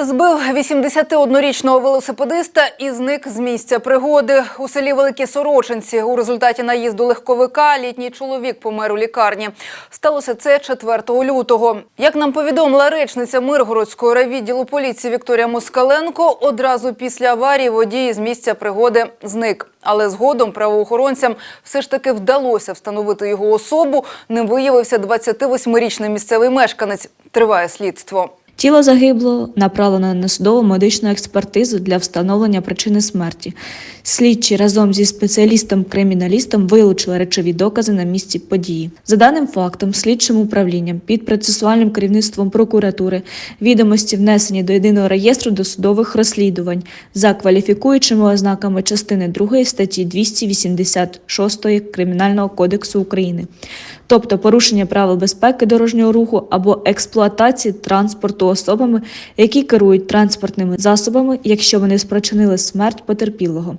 Збив 81-річного велосипедиста і зник з місця пригоди. У селі Великі Сорочинці у результаті наїзду легковика літній чоловік помер у лікарні. Сталося це 4 лютого. Як нам повідомила речниця Миргородського райвідділу поліції Вікторія Москаленко, одразу після аварії водій з місця пригоди зник. Але згодом правоохоронцям все ж таки вдалося встановити його особу. Ним виявився 28-річний місцевий мешканець. Триває слідство. Тіло загиблого направлено на судову медичну експертизу для встановлення причини смерті. Слідчі разом зі спеціалістом-криміналістом вилучили речові докази на місці події. За даним фактом, слідчим управлінням під процесуальним керівництвом прокуратури відомості внесені до єдиного реєстру досудових розслідувань за кваліфікуючими ознаками частини 2 статті 286 Кримінального кодексу України, тобто порушення правил безпеки дорожнього руху або експлуатації транспорту особами, які керують транспортними засобами, якщо вони спричинили смерть потерпілого.